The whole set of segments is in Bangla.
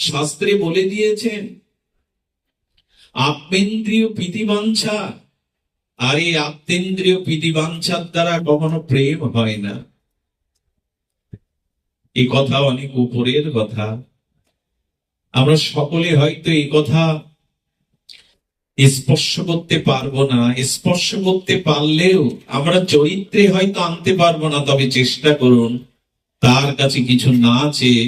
শাস্ত্রে বলে দিয়েছেন আপ্যেন্দ্রীয় প্রীতিবাঞ্ছা। আর এই আত্মেন্দ্রীয় প্রীতিবাঞ্ছার দ্বারা কখনো প্রেম হয় না। এই কথা অনেক উপরের কথা। আমরা সকলে হয়তো এই কথা স্পর্শ করতে পারব না। স্পর্শ করতে পারলেও আমরা চরিত্রে হয়তো আনতে পারব না, তবে চেষ্টা করুন। তার কাছে কিছু না চেয়ে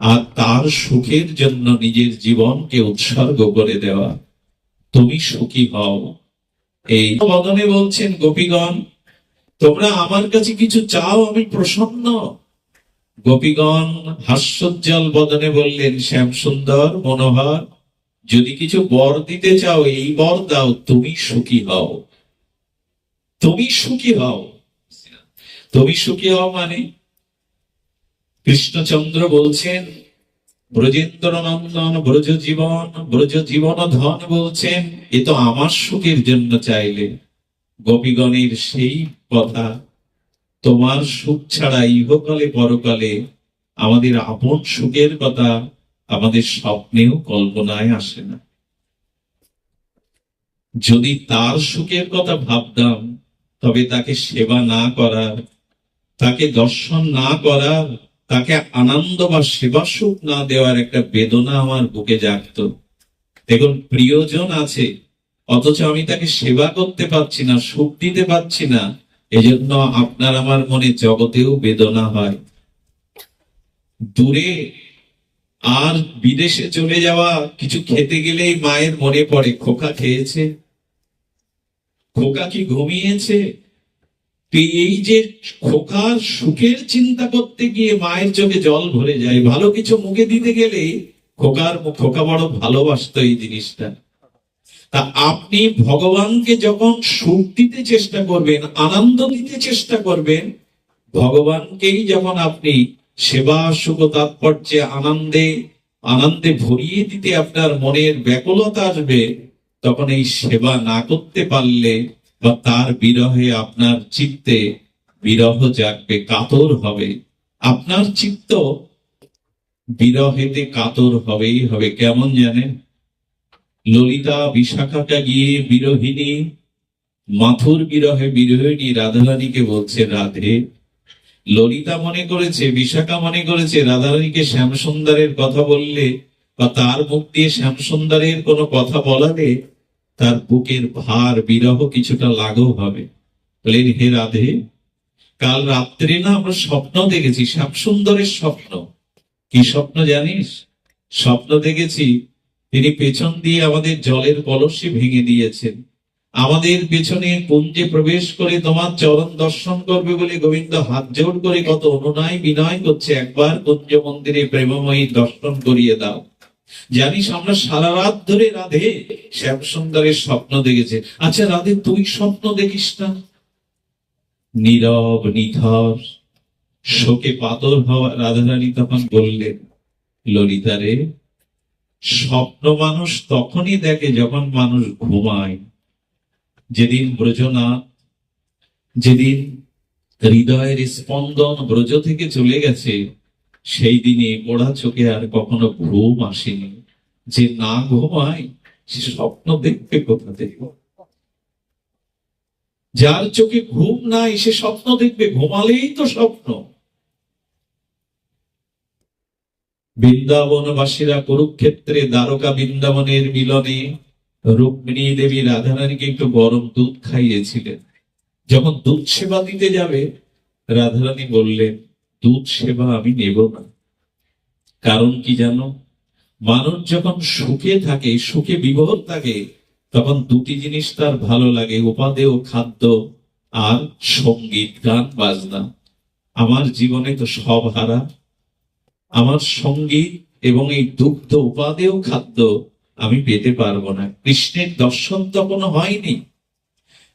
আর তার সুখের জন্য নিজের জীবনকে উৎসর্গ করে দেওয়া। তুমি সুখী হও। এই বদনে বলছেন, গোপীগণ, তোমরা আমার কাছে কিছু চাও, আমি প্রসন্ন। গোপীগণ হাস্যোজ্জ্বল বদনে বললেন শ্যাম সুন্দর মনোহর, যদি কিছু বর দিতে চাও, এই বর দাও, তুমি সুখী হও। তুমি সুখী হও? তুমি সুখী হও মানে? কৃষ্ণচন্দ্র বলছেন ব্রজেন্দ্র নন্দন ব্রজ জীবন ব্রজ জীবন ধন বলছেন, এ তো আমার সুখের জন্য চাইলে, গোপীগণের সেই কথা। তোমার সুখ ছাড়া ইহকালে পরকালে আমাদের আপন সুখের কথা, আমাদের স্বপ্নেও কল্পনায় আসে না। যদি তার সুখের কথা ভাবতাম, তবে তাকে সেবা না করার, তাকে দর্শন না করার তাকে আনন্দ বা সেবা সুখ না দেওয়ার একটা বেদনা আমার বুকে জাগত। দেখুন, প্রিয়জন আছে, অথচ আমি তাকে সেবা করতে পারছি না, সুখ দিতে পারছি না, এজন্য আপনার আমার মনে জগতেও বেদনা হয়। দূরে আর বিদেশে চলে যাওয়া, কিছু খেতে গেলেই মায়ের মনে পড়ে, খোকা খেয়েছে? খোকা কি ঘুমিয়েছে? এই যে খোকার সুখের চিন্তা করতে গিয়ে মায়ের চোখে জল ভরে যায়, ভালো কিছু মুখে দিতে গেলে খোকার খোকা বড় ভালোবাসতো এই জিনিসটা। তা আপনি ভগবানকে যখন সুখ দিতে চেষ্টা করবেন, আনন্দ দিতে চেষ্টা করবেন, ভগবানকেই যখন আপনি সেবা, সুখ, তাৎপর্যে আনন্দে আনন্দে ভরিয়ে দিতে আপনার মনের ব্যাকুলতা আসবে, তখন এই সেবা না করতে পারলে বা তার বিরহে আপনার চিত্তে বিরহ জাগবে, কাতর হবে। আপনার চিত্ত বিরহেতে কাতর হবেই হবে। কেমন জানেন? ললিতা বিশাখাটা গিয়ে বিরোহিনী মাথুর বিরহে বিরোহিনী রাধারানীকে বলছে, রাধে। ললিতা মনে করেছে, বিশাখা মনে করেছে, রাধারানীকে শ্যামসুন্দরের কথা বললে বা তার মুখ দিয়ে শ্যামসুন্দরের কোনো কথা বলালে তার বুকের ভার বিরহ কিছুটা লাঘব হবে। বলেন, হে রাধে, কাল রাত্রে না আমরা স্বপ্ন দেখেছি শ্যামসুন্দরের স্বপ্ন। কি স্বপ্ন জানিস? স্বপ্ন দেখেছি, তিনি পেছন দিয়ে আমাদের জলের কলসি ভেঙে দিয়েছেন। আমাদের পেছনে কুঞ্জে প্রবেশ করে তোমার চরণ দর্শন করবে বলে গোবিন্দ হাত জোড় করে কত অনুনয় বিনয় করছে। একবার কুঞ্জ মন্দিরে প্রেমময়ী দর্শন করিয়ে দাও। জানিস আমরা সারা রাত ধরে রাধে শ্যাম সুন্দরের স্বপ্ন দেখেছে। আচ্ছা রাধে, তুই স্বপ্ন দেখিস না? নীরব, নিথর, শোকে পাতর হওয়া রাধারানী তখন বললেন ললিতারে স্বপ্ন মানুষ তখনই দেখে যখন মানুষ ঘুমায়। যেদিন ব্রজনাথ, যেদিন হৃদয়ের স্পন্দন ব্রজ থেকে চলে গেছে সেই দিনে মোড়া চোখে আর কখনো ঘুম আসেনি। যে না ঘুমায়, সে স্বপ্ন দেখবে কোথা থেকে? যার চোখে ঘুম নাই, সে স্বপ্ন দেখবে, ঘুমালেই তো স্বপ্ন। বৃন্দাবনবাসীরা কুরুক্ষেত্রে দ্বারকা বৃন্দাবনের মিলনে রুক্মিণী দেবী রাধারানীকে একটু গরম দুধ খাইয়েছিলেন। যখন দুধ সেবা দিতে যাবে, রাধারানী বললেন দুধ সেবা আমি নেব না। কারণ কি জানো? মানুষ যখন সুখে থাকে, সুখে বিভোর থাকে, তখন দুটি জিনিস তার ভালো লাগে, উপাদেয় খাদ্য আর সংগীত, গান, বাজনা। আমার জীবনে তো সব হারা। আমার সংগীত এবং এই দুগ্ধ, উপাদেয় খাদ্য আমি পেতে পারব না। কৃষ্ণের দর্শন তখনও হয়নি।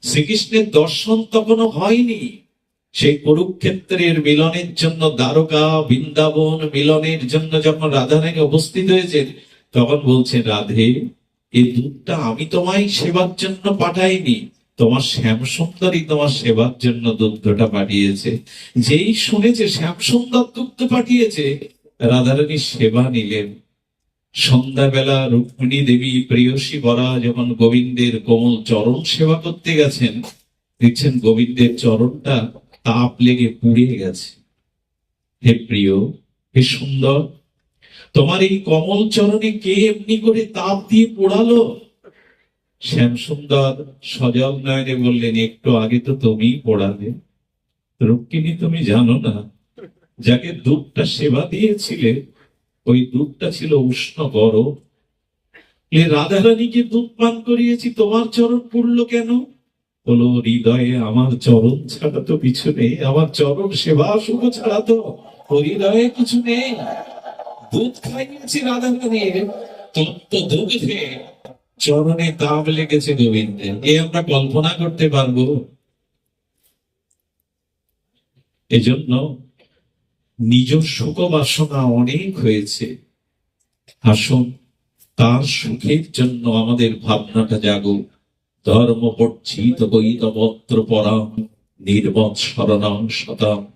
শ্রীকৃষ্ণের দর্শন তখনও হয়নি। সেই কুরুক্ষেত্রের মিলনের জন্য দ্বারকা, বৃন্দাবন মিলনের জন্য যখন রাধা রাধারানী উপস্থিত হয়েছেন তখন বলছে, রাধে এই দুধটা আমি তোমায় সেবার জন্য পাঠাইনি। তোমার শ্যাম সুন্দরী তোমার সেবার জন্য দুগ্ধটা পাঠিয়েছে। যেই শুনেছে শ্যাম সুন্দর দুগ্ধ পাঠিয়েছে রাধারানী সেবা নিলেন। সন্ধ্যাবেলা রুক্মিণী দেবী প্রেয়সী বরা যখন গোবিন্দের কোমল চরণ সেবা করতে গেছেন, দেখছেন গোবিন্দের চরণটা তাপ লেগে পুড়ে গেছে। হে প্রিয়, হে সুন্দর, তোমার এই কমল চরণে কে এমনি করে তাপ দিয়ে পোড়ালো? শ্যাম সুন্দর সজল নয়নে বললেন, একটু আগে তো তুমি পোড়ালে। রুক্মিণী তুমি জানো না, যাকে দুধটা সেবা দিয়েছিলে, ওই দুধটা ছিল উষ্ণ গরম রাধারানীকে দুধ পান করিয়েছি, তোমার চরণ পড়ল কেন? বলো, হৃদয়ে আমার চরণ ছাড়া তো কিছু নেই। আমার চরণ সেবা শুভ ছাড়া তো হৃদয়ে কিছু নেই। দুধ খাইয়েছি রাধারানীর তত্ত্ব দুধে চরণে তাপ লেগেছে গোবিন্দের। এ আমরা কল্পনা করতে পারব। এজন্য নিজ সুখ বাসনা অনেক হয়েছে। আসুন, তার সুখের জন্য আমাদের ভাবনাটা জাগুক ধর্ম পর্চিত বৈতবত্র পরাম নির্মৎ শরণাং শতাম।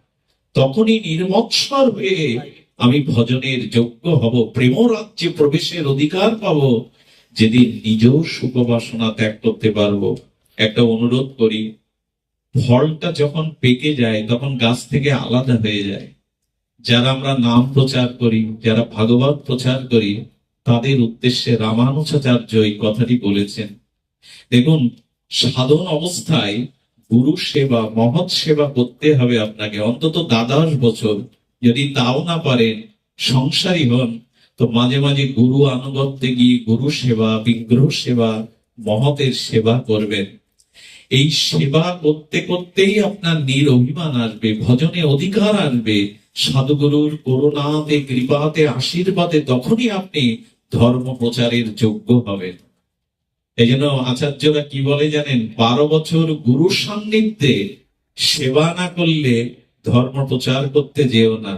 তখনই নির্মৎসর হয়ে আমি ভজনের যোগ্য হব প্রেম রাজ্যে প্রবেশের অধিকার পাব। যেদিন নিজ সুখ বাসনা ত্যাগ করতে পারব। একটা অনুরোধ করি, ফলটা যখন পেকে যায়, তখন গাছ থেকে আলাদা হয়ে যায়। যারা আমরা নাম প্রচার করি, যারা ভাগবত প্রচার করি, তাদের উদ্দেশ্যে রামানুজাচার্য এই কথাটি বলেছেন। দেখুন সাধন অবস্থায় গুরু সেবা, মহৎ সেবা করতে হবে আপনাকে। অন্তত দ্বাদশ বছর যদি তাও না পারেন, সংসারী হন, তো মাঝে মাঝে গুরু আনুগত্যে গিয়ে গুরু সেবা, বিগ্রহ সেবা, মহতের সেবা করবেন। এই সেবা করতে করতেই আপনার নীর অভিমান আসবে, ভজনে অধিকার আসবে। সাধুগুরুর করুণাতে, কৃপাতে, আশীর্বাদে তখনই আপনি ধর্ম প্রচারের যোগ্য হবেন। এই জন্য আচার্যরা কি বলে জানেন? বারো বছর গুরু সান্নিধ্যে সেবা না করলে ধর্ম প্রচার করতে যেও না।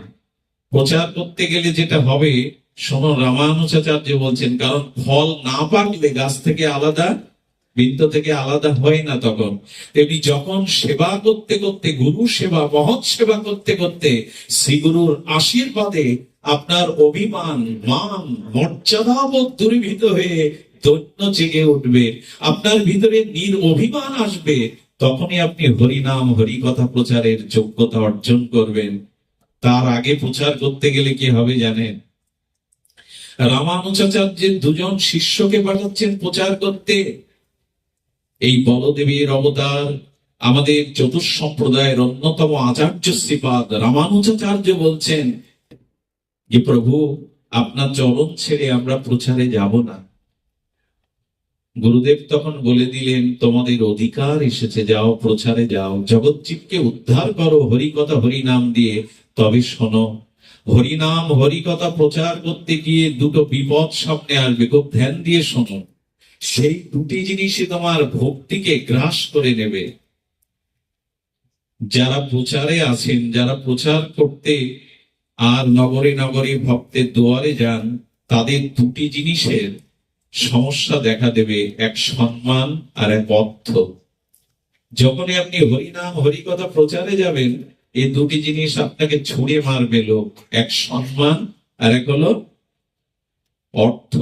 প্রচার করতে গেলে যেটা হবে, শোনো, রামানুজাচার্য বলছেন, কারণ ফল না পাকলে গাছ থেকে আলাদা বৃন্ত থেকে আলাদা হয় না তখন। তেমনি যখন সেবা করতে করতে গুরু সেবা, মহৎ সেবা করতে করতে, শ্রীগুরুর আশীর্বাদে আপনার অভিমান, মান, মর্যাদাবোধ দূরীভূত হয়ে দৈন্য জেগে উঠবে, আপনার ভিতরে নির অভিমান আসবে। তখনই আপনি হরিনাম হরি কথা প্রচারের যোগ্যতা অর্জন করবেন। তার আগে প্রচার করতে গেলে কি হবে জানেন? রামানুজাচার্যের দুজন শিষ্যকে পাঠাচ্ছেন প্রচার করতে। এই বলদেবীর অবতার আমাদের চতুর্সম্প্রদায়ের অন্যতম আচার্য শ্রীপাদ রামানুজাচার্য বলছেন যে প্রভু, আপনার চরণ ছেড়ে আমরা প্রচারে যাব না। গুরুদেব তখন বলে দিলেন, তোমাদের অধিকার এসেছে, যাও, প্রচারে যাও। জগৎজীবকে উদ্ধার করো, হরিকথা হরিনাম দিয়ে। তবে শোনো, হরিনাম, হরিকথা প্রচার করতে গিয়ে দুটো বিপদ সামনে আসবে, খুব ধ্যান দিয়ে শোনো। সেই দুটি জিনিসই তোমার ভক্তিকে গ্রাস করে নেবে। যারা প্রচারে আছেন, যারা প্রচার করতে আর নগরে নগরে ভক্তের দুয়ারে যান, তাদের দুটি জিনিসের সমস্যা দেখা দেবে এক সম্মান আর এক অর্থ যখনই আপনি হরিনাম হরিকথা প্রচারে যাবেন, এই দুটি জিনিস আপনাকে ছুঁড়ে মারবে লোক। এক সম্মান আর এক হলো অর্থ।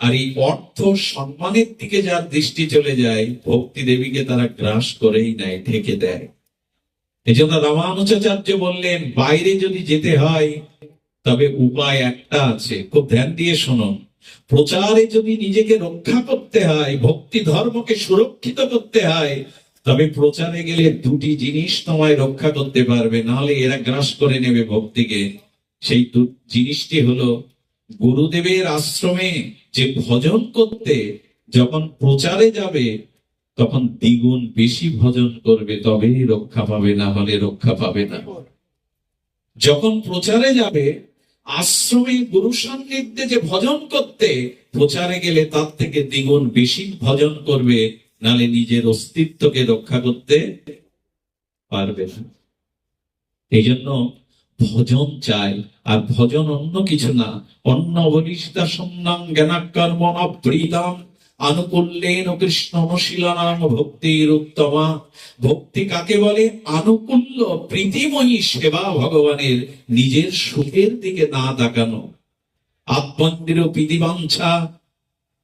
আর এই অর্থ সম্মানের দিকে যার দৃষ্টি চলে যায়, ভক্তি দেবীকে তারা গ্রাস করেই নেয় ঢেকে দেয়। এই জন্য রামানুজাচার্য বললেন, বাইরে যদি যেতে হয়, তবে উপায় একটা আছে। খুব ধ্যান দিয়ে শুনুন। প্রচারে যদি নিজেকে রক্ষা করতে হয়, ভক্তি ধর্মকে সুরক্ষিত করতে হয়, তবে প্রচারে গেলে দুটি জিনিস তোমায় রক্ষা করতে পারবে। নাহলে এরা গ্রাস করে নেবে ভক্তিকে। সেই জিনিসটি হলো, গুরুদেবের আশ্রমে যে ভজন করতে, যখন প্রচারে যাবে, তখন দ্বিগুণ বেশি ভজন করবে, তবেই রক্ষা পাবে, না হলে রক্ষা পাবে না। যখন প্রচারে যাবে আশ্রমে গুরু সান্নিধ্যে যে ভজন করতে, প্রচারে গেলে তার থেকে দ্বিগুণ বেশি ভজন করবে, নালে নিজের অস্তিত্বকে রক্ষা করতে পারবে না। এই জন্য ভজন চাই, আর ভজন অন্য কিছু না। অন্য অবনিষ্ঠা সন্ন্যাম জ্ঞানাকর্ম প্রীতাম আনুকূল্যেন কৃষ্ণ অনুশীলনাং ভক্তির উত্তমা ভক্তি কাকে বলে? আনুকূল্য প্রীতিময়ী সেবা ভগবানের নিজের সুখের দিকে না তাকানো। আত্মন্দির পিদিবাঞ্ছা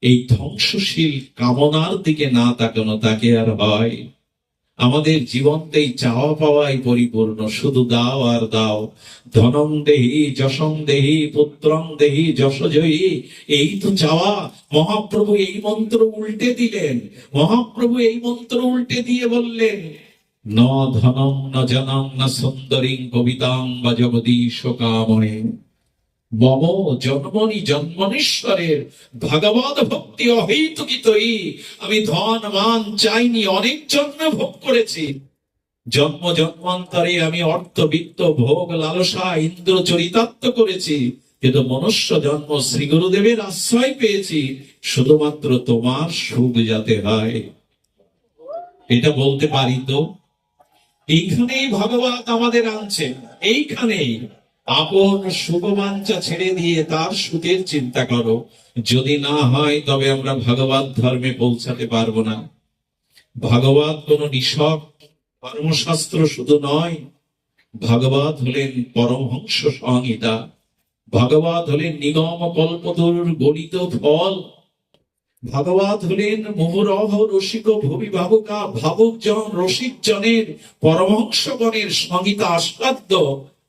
এই ধ্বংসশীল কামনার দিকে না তাকানো, তাকে আর হয়। আমাদের জীবনতেই চাওয়া পাওয়াই পরিপূর্ণ। শুধু দাও আর দাও। ধনম দেহি, যশং দেহি, পুত্রং দেহি, যশজয়ী। এই তো চাওয়া। মহাপ্রভু এই মন্ত্র উল্টে দিলেন। মহাপ্রভু এই মন্ত্র উল্টে দিয়ে বললেন, ন ধনম ন জনং, ন সুন্দরী কবিতাং বা জগদীশ কাময়ে মম জন্মনি জন্মনেশ্বরের ভগবত ভক্তি অহৈতুকিতই আমি ধন, মান চাইনি, অনেক জন্ম ভোগ করেছি। জন্ম জন্মান্তরে আমি অর্থ, বিত্ত, ভোগ, লালসা, ইন্দ্র চরিতার্থ করেছি। কিন্তু মনুষ্য জন্ম শ্রী গুরুদেবের আশ্রয় পেয়েছি। শুধুমাত্র তোমার সুখ যাতে হয়। এটা বলতে পারি তো? এইখানেই ভগবান আমাদের আনছেন। এইখানেই। আপন শুভবাঞ্ছা ছেড়ে দিয়ে তার সুখের চিন্তা করো। যদি না হয়, তবে আমরা ভগবত ধর্মে পৌঁছাতে পারব না। ভগবত কোন নিশক কর্মশাস্ত্র শুধু নয়, ভগবত হলেন পরমহংস সংহিতা। ভগবত হলেন নিগম কল্পতর গণিত ফল। ভগবত হলেন মোহরহ রসিক ভূমি ভাবুকা ভাবুক জন রসিক জনের পরমহংসগণের সংহিতা আস্বাদ্য।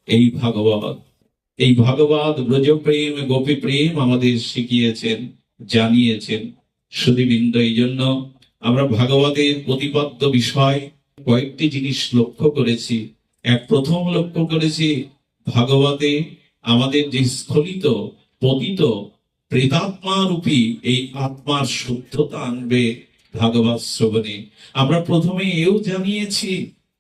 এই ভাগবত। এই ভাগবত ব্রজপ্রেম গোপী প্রেম আমাদের শিখিয়েছেন, জানিয়েছেন সুদীবৃন্দ এই জন্য আমরা ভাগবতের প্রতিপাদ্য বিষয় কয়েকটি জিনিস লক্ষ্য করেছি। এক, প্রথম লক্ষ্য করেছি ভাগবতে আমাদের যে স্খলিত, পতিত প্রেতাত্মা রূপী এই আত্মার শুদ্ধতা আনবে ভাগবত শ্রবণে। আমরা প্রথমে এও জানিয়েছি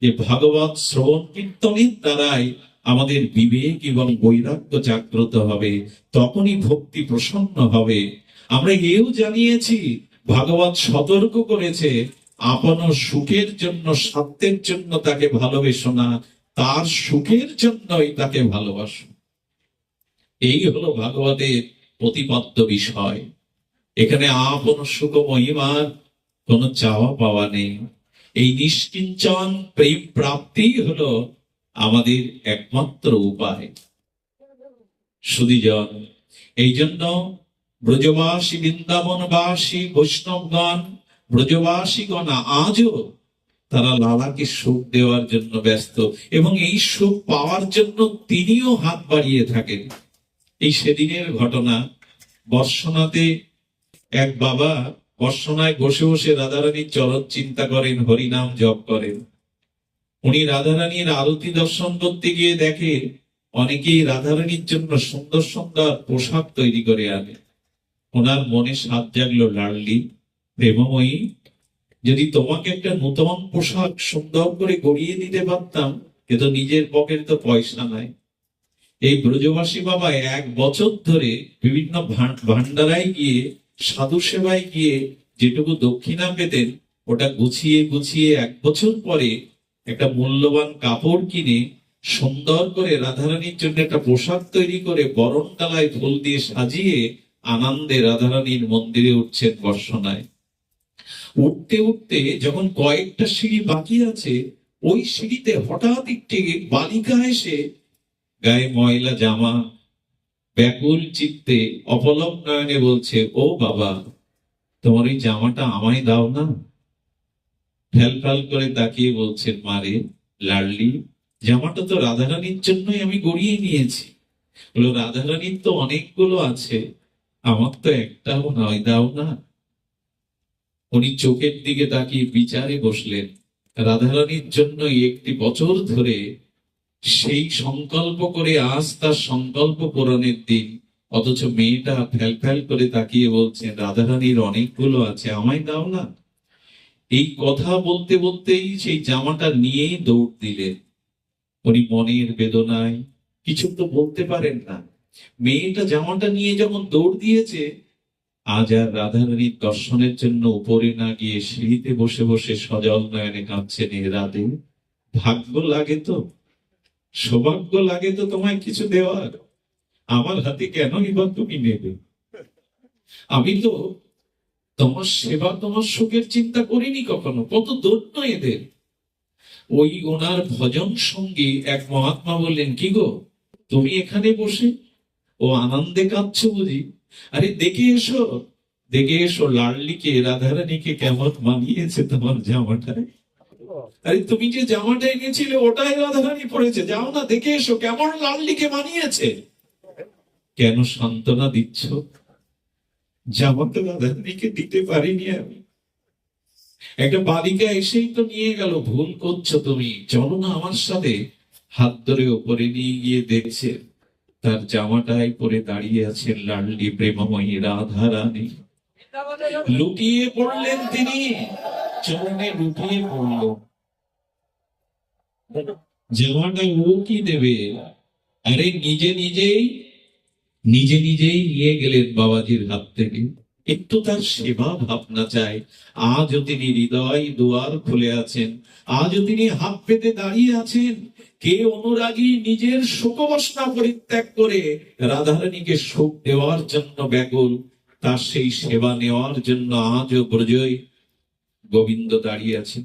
যে ভাগবত শ্রবণ কীর্তনের দ্বারাই আমাদের বিবেক এবং বৈরাগ্য জাগ্রত হবে, তখনই ভক্তি প্রসন্ন হবে। আমরা এও জানিয়েছি, ভাগবত সতর্ক করেছে, আপন সুখের জন্য সত্যের জন্য তাকে ভালোবেসো না, তার সুখের জন্যই তাকে ভালোবাসো। এই হলো ভাগবতের প্রতিপাদ্য বিষয়। এখানে আপন সুখ মহিমার কোনো চাওয়া পাওয়া নেই। এই নিষ্কিঞ্চন প্রেম প্রাপ্তি হলো আমাদের একমাত্র উপায়। সুদীজন এই জন্য ব্রজবাসী বৃন্দাবনবাসী, বৈষ্ণবগণ, ব্রজবাসীগণ আজও তারা লালাকে সুখ দেওয়ার জন্য ব্যস্ত এবং এই সুখ পাওয়ার জন্য তিনিও হাত বাড়িয়ে থাকেন। এই সেদিনের ঘটনা, বর্ষনাতে এক বাবা বর্ষনায় বসে বসে রাধারানীর চরণ চিন্তা করেন, হরিনাম জপ করেন। উনি রাধারানীর আরতি দর্শন করতে গিয়ে দেখে অনেকেই রাধারানীর জন্য সুন্দর সুন্দর পোশাক তৈরি করে আনে। ওনার মনে সাত জাগলো লাডলি প্রেমময়ী, যদি তোমাকে একটা নূতন পোশাক সুন্দর করে গড়িয়ে দিতে পারতাম, কিন্তু নিজের পকেটে তো পয়সা নাই। এই ব্রজবাসী বাবা এক বছর ধরে বিভিন্ন ভান- ভান্ডারায় গিয়ে, সাধু সেবায় গিয়ে যেটুকু দক্ষিণা পেতেন, ওটা গুছিয়ে গুছিয়ে এক বছর পরে একটা মূল্যবান কাপড় কিনে সুন্দর করে রাধারানীর জন্য একটা পোশাক তৈরি করে বরণ ডালায় ফুল দিয়ে সাজিয়ে আনন্দে রাধারানীর মন্দিরে উঠছেন বর্ষনায় উঠতে উঠতে যখন কয়েকটা সিঁড়ি বাকি আছে, ওই সিঁড়িতে হঠাৎ একটি বালিকা এসে গায়ে ময়লা জামা, ব্যাকুল চিত্তে অপলক নয়নে বলছে, ও বাবা, তোমার ওই জামাটা আমায় দাও না। ফ্যাল করে তাকিয়ে বলছেন মারে লাডলি, জামাটা তো রাধারানীর জন্যই আমি গড়িয়ে নিয়েছি। বলো, রাধারানীর তো অনেকগুলো আছে, আমার তো একটাও নয়, দাও না। উনি চোখের দিকে তাকিয়ে বিচারে বসলেন। রাধারানীর জন্য একটি বছর ধরে সেই সংকল্প করে আজ তার সংকল্প পূরণের দিন, অথচ মেয়েটা ফ্যাল ফ্যাল করে তাকিয়ে বলছে রাধারানীর অনেকগুলো আছে, আমায় দাও না। এই কথা বলতে বলতেই সেই জামাটা নিয়েই দৌড় দিলেন। উনি মনের বেদনায় কিছু তো বলতে পারেন না। মেয়েটা জামাটা নিয়ে যখন দৌড় দিয়েছে, আজ আর রাধারানীর দর্শনের জন্য উপরে না গিয়ে সিঁড়িতে বসে বসে সজল নয়নে কাঁদছেন এ রাধে। ভাগ্য লাগে তো। সৌভাগ্য লাগে তো তোমায় কিছু দেওয়ার। আমার হাতে কেনই বা তুমি নেবে? আমি তো তোমার সেবা, তোমার সুখের চিন্তা করিনি কখনো? কত দৈন্য এদের। ওই ওনার ভজন সঙ্গী এক মহাত্মা বললেন, কি গো, তুমি এখানে বসে? ও আনন্দে কাঁদছো বুঝি? আরে দেখে এসো দেখে এসো লাডলিকে রাধারানীকে কেমন মানিয়েছে তোমার জামাটায় আরে তুমি যে জামাটা এনেছিলে, ওটাই রাধারানী পড়েছে যাও না, দেখে এসো, কেমন লাডলিকে মানিয়েছে? কেন সান্ত্বনা দিচ্ছ? জামাটা রাধারানীকে দিতে পারিনি আমি। একটা বালিকা এসেই তো নিয়ে গেল, ভুল করছ তুমি, চলো না আমার সাথে। হাত ধরে ওপরে নিয়ে গিয়ে দেখছে, তার পরে দাঁড়িয়ে আছেন লাডলি প্রেমময়ী রাধা রানী লুটিয়ে পড়লেন তিনি, চরণে লুটিয়ে পড়লেন জামাটা ও কি দেবে? আরে নিজে নিজেই নিজে নিজেই নিয়ে গেলেন বাবাজির হাত থেকে। একটু তার সেবা ভাবনা চাই। আজও তিনি হৃদয় দুয়ার খুলে আছেন। আজও তিনি হাত পেতে দাঁড়িয়ে আছেন। কে অনুরাগী নিজের শোকবাসনা পরিত্যাগ করে রাধারানীকে সুখ দেওয়ার জন্য ব্যাকুল, তার সেই সেবা নেওয়ার জন্য আজও ব্রজয় গোবিন্দ দাঁড়িয়ে আছেন।